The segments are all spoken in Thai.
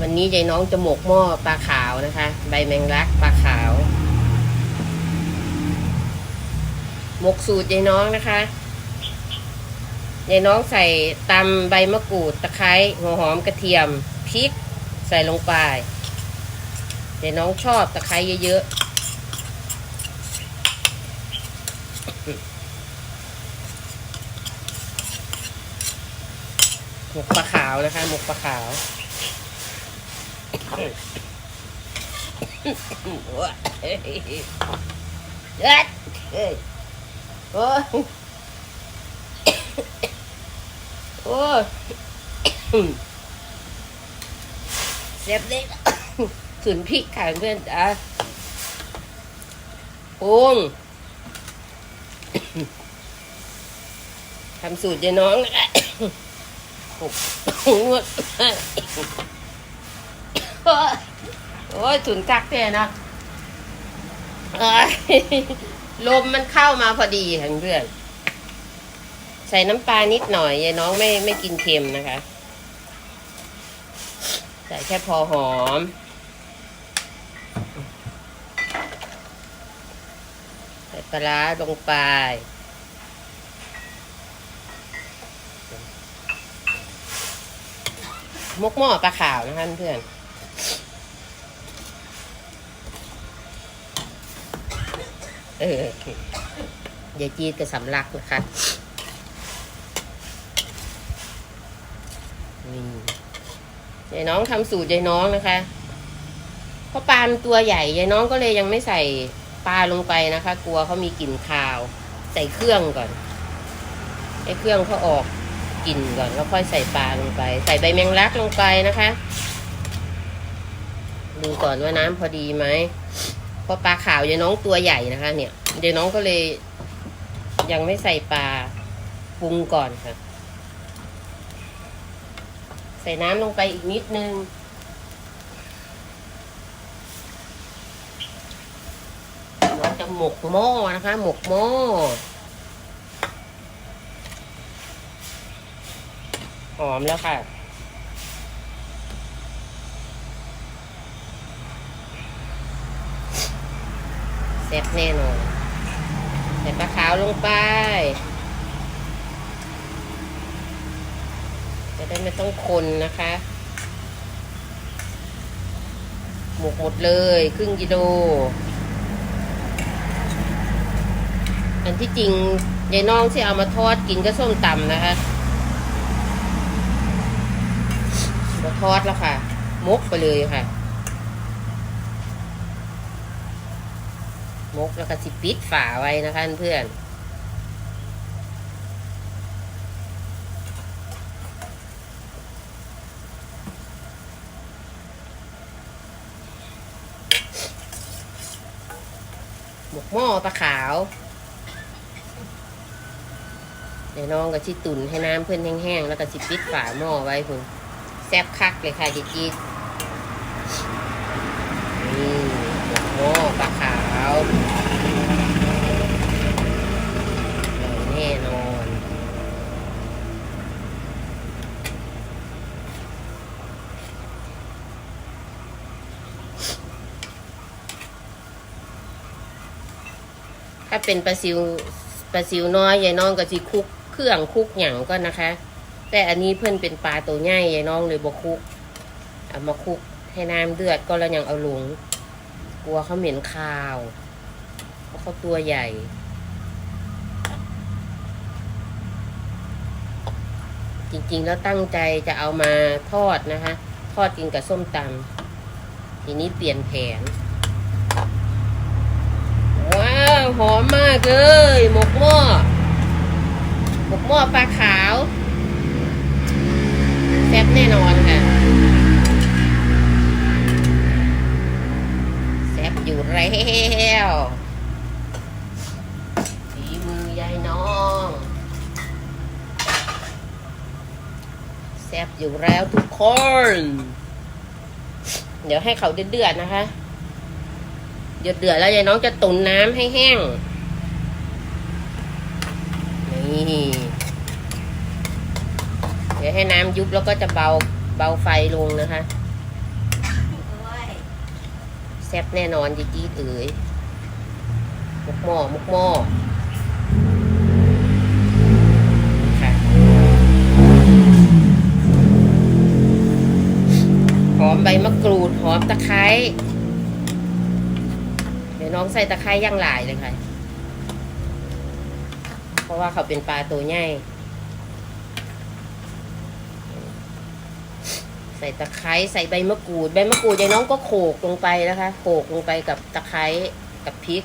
วันนี้ยายน้องจะหมกหม้อปลาขาวนะคะ ใบแมงลักปลาขาว หมกสูตรยายน้องนะคะยายน้องใส่ตำใบมะกรูดตะไคร้หัวหอมกระเทียมพริกใส่ลงไปยายน้องชอบตะไคร้เยอะๆหมกปลาขาวนะคะหมกปลาขาว โอ้ยเอ้ยเอ้ยเอ้ยโอ้ยโอ้ยเสียบเล็กสุนพริกค่ะเพื่อนจ้าปรุงทำสูตรยายน้องนะคะ หกงวด โอ้ยโอ้ยถุนกักเนี่ยนะลมมันเข้ามาพอดีค่ะเพื่อนใส่น้ำปลานิดหน่อยยายน้องไม่ไม่กินเค็มนะคะ ใส่แค่พอหอม ใส่ปลาร้าลงไปมกหม้อปลาขาวนะคะเพื่อน เออยายจีดกับสำลักนะคะนี่ยายน้องทำสูตรยายน้องนะคะ เพราะปลาตัวใหญ่ยายน้องก็เลยยังไม่ใส่ปลาลงไปนะคะ กลัวเขามีกลิ่นคาว ใส่เครื่องก่อนให้เครื่องเขาออกกลิ่นก่อนแล้วค่อยใส่ปลาลงไป ใส่ใบแมงลักลงไปนะคะ ดูก่อนว่าน้ำพอดีไหม ราะปลาขาวยายน้องตัวใหญ่นะคะ เนี่ยยายน้องก็เลย ยังไม่ใส่ปลาปรุงก่อนค่ะ ใส่น้ำลงไปอีกนิดนึงเราจะหมกหม้อนะคะ หมกหม้อหอมแล้วค่ะ แซ่บแน่นอนใส่ปลาขาวลงไป จะได้ไม่ต้องคนนะคะ หมกหมดเลยครึ่งกิโล อันที่จริงยายน้องที่เอามาทอดกินก็ส้มตำนะคะมาทอดแล้วค่ะมกไปเลยค่ะ มกแล้วก็สิปิดฝาไว้นะคะเพื่อนหมกหม้อปลาขาวเดี๋ยวน้องก็ชิตุนให้น้ำเพื่อนแห้งๆ แล้วก็สิปิดฝาหม้อไว้คุณแซ่บคักเลยค่ะจีจีดนี่หมกหม้อปลาขาวอร่อยแน่นอน ถ้าเป็นปลาซิวปลาซิวน้อยยายน้องก็สิคุกเครื่องคุกหยังก็นะคะ แต่อันนี้เพื่อนเป็นปลาตัวใหญ่ยายน้องเลยบอกคุกเอามาคุกให้น้ำเดือดก็แล้วยังเอาลงกลัวเขาเหม็นคาวเพราะเขาตัวใหญ่จริงๆ แล้วตั้งใจจะเอามาทอดนะคะ ทอดกินกับส้มตำทีนี้เปลี่ยนแผน ว้าว หอมมากเลย หมกหม้อหมกหม้อปลาขาวแซ่บแน่นอนค่ะแซ่บอยู่แล้วฝีมือยายน้องแซ่บอยู่แล้วทุกคน เดี๋ยวให้เขาเดือดๆนะคะ เดือดเดือดแล้วยายน้องจะตุนน้ำให้แห้ง นี่เดี๋ยวให้น้ำยุบแล้วก็จะเบาเบาไฟลงนะคะแซ่บแน่นอนจีจีดเอ๋ยมุกหม้อมุกหม้อหอมใบมะกรูด หอมตะไคร้ น้องใส่ตะไคร้ย่างหลายเลยค่ะ เพราะว่าเขาเป็นปลาตัวใหญ่ใส่ตะไคร้ใส่ใบมะกรูด ใบมะกรูดยายน้องก็โขกลงไปนะคะ โขกลงไปกับตะไคร้กับพริก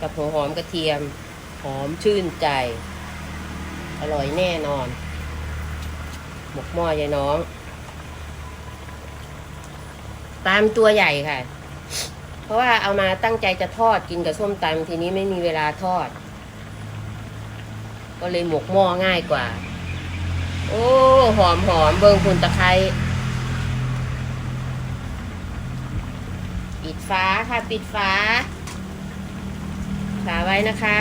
กับหัวหอมกระเทียม หอมชื่นใจ อร่อยแน่นอน หมกหม้อยายน้อง ตามตัวใหญ่ค่ะ เพราะว่าเอามาตั้งใจจะทอดกินกับส้มตำทีนี้ไม่มีเวลาทอด ก็เลยหมกหม้อง่ายกว่า โอ้ หอมหอมเบิงคุณตะไคร้ปิดฟ้าค่ะ ปิดฟ้าฝาไว้นะคะ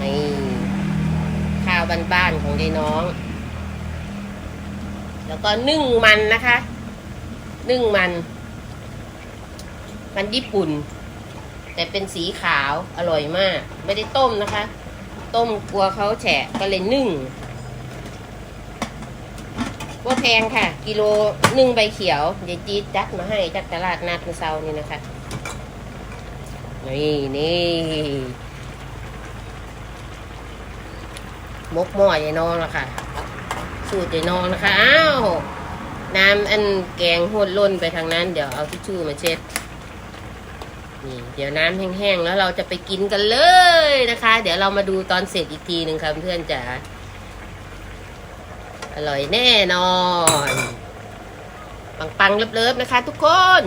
นี่ข้าวบ้านๆของยายน้อง แล้วก็นึ่งมันนะคะ นึ่งมัน มันญี่ปุ่น แต่เป็นสีขาวอร่อยมาก ไม่ได้ต้มนะคะ ต้มกลัวเขาแฉะก็เลยนึ่งว่าแพงค่ะ กิโลหนึ่งใบเขียวยายจี๊ดจัดมาให้จากตลาดนัดเมื่อเช้านี่นะคะ นี่นี่มกหม้อยายน้องล้วค่ะ สูตรยายน้องนะคะ อ้าว น้ำอันแกงหดล้นไปทางนั้น เดี๋ยวเอาทิชชู่มาเช็ด นี่เดี๋ยวน้ำแห้งๆแล้วเราจะไปกินกันเลยนะคะ เดี๋ยวเรามาดูตอนเสร็จอีกทีหนึ่งค่ะเพื่อนจ๋าอร่อยแน่นอน ปังๆเลิบๆนะคะทุกคน